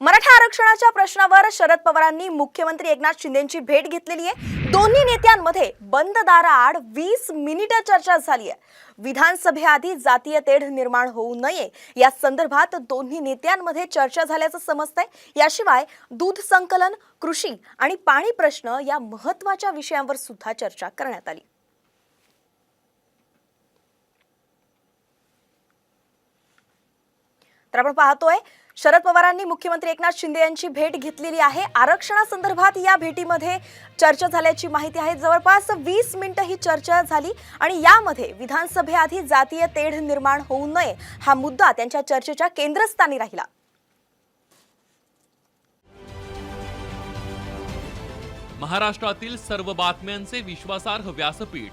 मराठा आरक्षणाच्या प्रश्नावर शरद पवारांनी मुख्यमंत्री एकनाथ शिंदेची भेट घेतलेली आहे. दोन्ही नेत्यांमध्ये बंद दाराआड वीस मिनिटं चर्चा झाली आहे. विधानसभेआधी जातीय तेढ निर्माण होऊ नये या संदर्भात दोन्ही नेत्यांमध्ये चर्चा झाल्याचं समजतंय. याशिवाय दूध संकलन कृषी आणि पाणी प्रश्न या महत्त्वाच्या विषयांवर सुद्धा चर्चा करण्यात आली. तर आपण पाहतोय. शरद पवारांनी मुख्यमंत्री एकनाथ शिंदे यांची भेट घेतलेली आहे. आरक्षणासंदर्भात या भेटीमध्ये चर्चा झाल्याची माहिती आहे. जवळपास वीस मिनिटं ही चर्चा झाली आणि यामध्ये विधानसभेआधी जातीय तेढ निर्माण होऊ नये हा मुद्दा त्यांच्या चर्चेच्या केंद्रस्थानी राहिला. महाराष्ट्रातील सर्व बातम्यांचे विश्वासार्ह व्यासपीठ.